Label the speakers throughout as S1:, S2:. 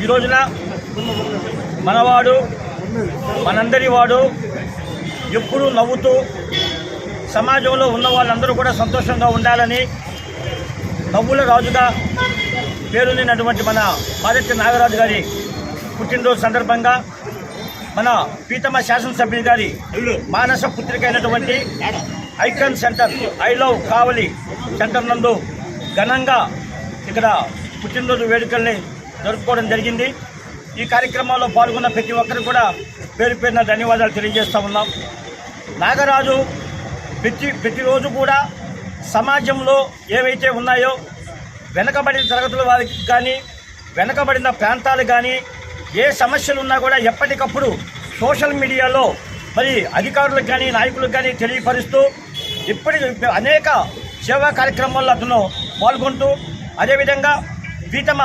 S1: ఈ రోజున మనవాడు మనందరి వాడు ఎప్పుడూ నవ్వుతూ సమాజంలో ఉన్న వాళ్ళందరూ కూడా సంతోషంగా ఉండాలని నవ్వుల రాజుగా పేరునినటువంటి మన ఆదిత్య నాగరాజు గారి పుట్టినరోజు సందర్భంగా మన పీతమ్మ శాసనసభ్యుని గారి మానస పుత్రిక అయినటువంటి icon centre I love Kavali centre నందు ఘనంగా ఇక్కడ పుట్టినరోజు వేడుకల్ని జరుపుకోవడం జరిగింది. ఈ కార్యక్రమంలో పాల్గొన్న ప్రతి ఒక్కరు కూడా పేరు పేరున ధన్యవాదాలు తెలియజేస్తూ ఉన్నాం. నాగరాజు ప్రతి ప్రతిరోజు కూడా సమాజంలో ఏవైతే ఉన్నాయో వెనకబడిన తరగతుల వారికి కానీ వెనకబడిన ప్రాంతాలు కానీ ఏ సమస్యలు ఉన్నా కూడా ఎప్పటికప్పుడు సోషల్ మీడియాలో మరి అధికారులకు కానీ నాయకులకు కానీ తెలియపరుస్తూ ఇప్పటి అనేక సేవా కార్యక్రమాల్లో అతను పాల్గొంటూ అదేవిధంగా ప్రీతమ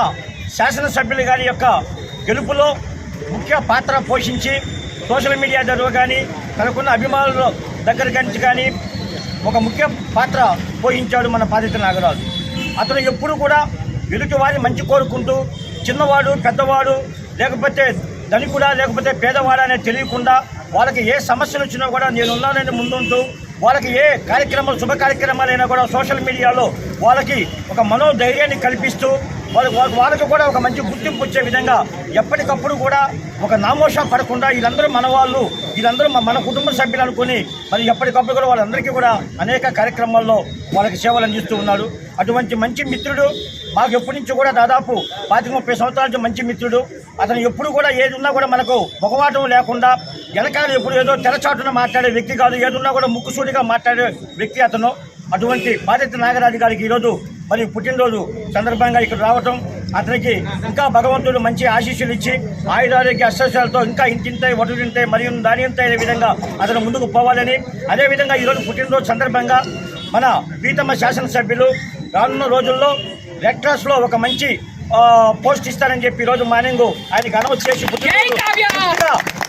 S1: శాసనసభ్యులు గారి యొక్క గెలుపులో ముఖ్య పాత్ర పోషించి సోషల్ మీడియా ద్వారా కానీ తనకున్న అభిమానుల దగ్గర నుంచి కానీ ఒక ముఖ్య పాత్ర పోషించాడు మన పాదిత నాగరాజు. అతను ఎప్పుడు కూడా ఎదుటి వారి మంచి కోరుకుంటూ చిన్నవాడు పెద్దవాడు లేకపోతే ధనికుడా లేకపోతే పేదవాడా అనేది తెలియకుండా వాళ్ళకి ఏ సమస్యలు వచ్చినా కూడా నేనున్నానని ముందుంటూ వాళ్ళకి ఏ కార్యక్రమాలు శుభ కార్యక్రమాలైనా కూడా సోషల్ మీడియాలో వాళ్ళకి ఒక మనోధైర్యాన్ని కల్పిస్తూ వాళ్ళకి వాళ్ళ- వాళ్ళకి కూడా ఒక మంచి గుర్తింపు వచ్చే విధంగా ఎప్పటికప్పుడు కూడా ఒక నామోషా పడకుండా వీళ్ళందరూ మన వాళ్ళు వీళ్ళందరూ మన కుటుంబ సభ్యులు అనుకుని మరి ఎప్పటికప్పుడు కూడా వాళ్ళందరికీ కూడా అనేక కార్యక్రమాల్లో వాళ్ళకి సేవలు అందిస్తూ ఉన్నాడు అటువంటి మంచి మిత్రుడు మాకు ఎప్పటి నుంచి కూడా దాదాపు పాతిక ముప్పై సంవత్సరాల నుంచి మంచి మిత్రుడు. అతను ఎప్పుడు కూడా ఏది ఉన్నా కూడా మనకు మొగవాటం లేకుండా వెనకాల ఎప్పుడు ఏదో తెరచాటున మాట్లాడే వ్యక్తి కాదు. ఏదున్నా కూడా ముక్కుసూడిగా మాట్లాడే వ్యక్తి అతను. అటువంటి బాధ్యత నాగరాజు గారికి ఈరోజు మరి పుట్టినరోజు సందర్భంగా ఇక్కడ రావటం అతనికి ఇంకా భగవంతుడు మంచి ఆశీస్సులు ఇచ్చి ఆయుధారోగ్య అష్టశాలతో ఇంకా ఇంతింతాయి వటుడింతాయి మరియు దాని అనే విధంగా అతను ముందుకు పోవాలని అదేవిధంగా ఈరోజు పుట్టినరోజు సందర్భంగా మన పీతమ్మ శాసనసభ్యులు రానున్న రోజుల్లో రెడ్ క్రాస్లో ఒక మంచి పోస్ట్ ఇస్తారని చెప్పి ఈరోజు మార్నింగ్ ఆయనకి అనౌన్స్ చేసి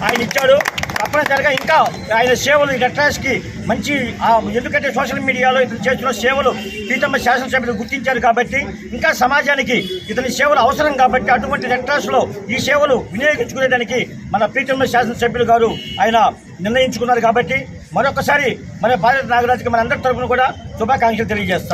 S1: ఆయన ఇచ్చాడు తప్పనిసరిగా ఇంకా ఆయన సేవలు ఈ మంచి ఎందుకంటే సోషల్ మీడియాలో ఇతను చేస్తున్న సేవలు పీతమ్మ శాసనసభ్యులు గుర్తించారు కాబట్టి ఇంకా సమాజానికి ఇతని సేవలు అవసరం కాబట్టి అటువంటి రెడ్ ఈ సేవలు వినియోగించుకునేదానికి మన పీతమ్మ శాసనసభ్యులు గారు ఆయన నిర్ణయించుకున్నారు కాబట్టి మరొకసారి మన భారత నాగరాజుకి మన అందరి తరఫున కూడా శుభాకాంక్షలు తెలియజేస్తాం.